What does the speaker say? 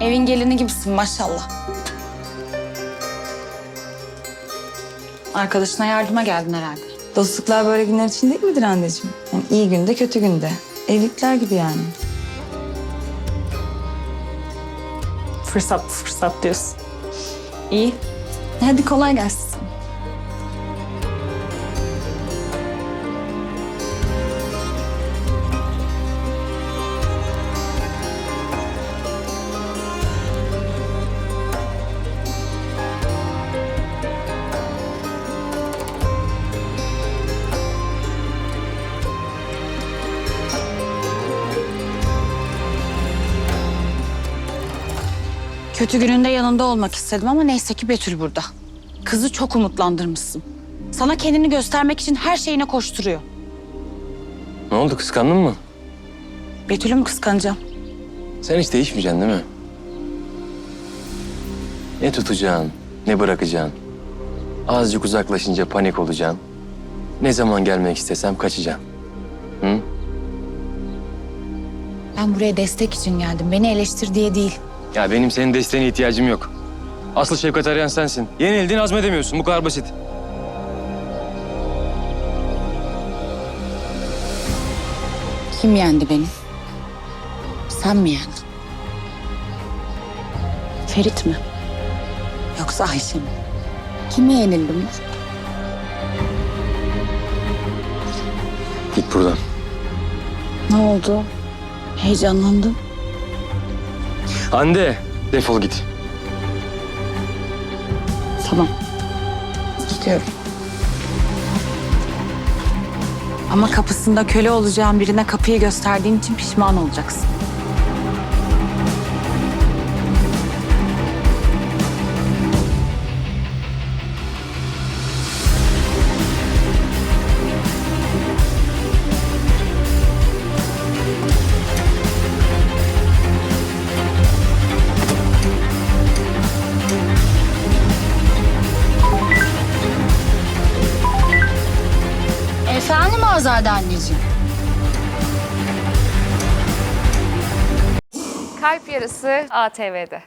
Evin gelini gibisin maşallah. Arkadaşına yardıma geldin herhalde. Dostluklar böyle günler için değil midir anneciğim? Yani iyi günde kötü günde. Evlilikler gibi yani. Fırsat fırsat diyorsun. İyi. Hadi kolay gelsin. Kötü gününde yanında olmak istedim ama neyse ki Betül burada. Kızı çok umutlandırmışsın. Sana kendini göstermek için her şeyine koşturuyor. Ne oldu kıskandın mı? Betül'ü mü kıskanacağım? Sen hiç değişmeyeceksin değil mi? Ne tutacaksın, ne bırakacaksın. Azıcık uzaklaşınca panik olacaksın. Ne zaman gelmek istesem kaçacaksın. Hı? Ben buraya destek için geldim. Beni eleştir diye değil. Ya benim senin desteğine ihtiyacım yok. Asıl şefkat arayan sensin. Yenildin azmedemiyorsun. Bu kadar basit. Kim yendi beni? Sen mi yendin? Ferit mi? Yoksa Ayşe mi? Kime yenildim ben? Git buradan. Ne oldu? Heyecanlandım. Hande defol git. Tamam. Gidiyorum. Ama kapısında köle olacağın birine kapıyı gösterdiğin için pişman olacaksın. Azade anneciğim? Kalp Yarısı ATV'de.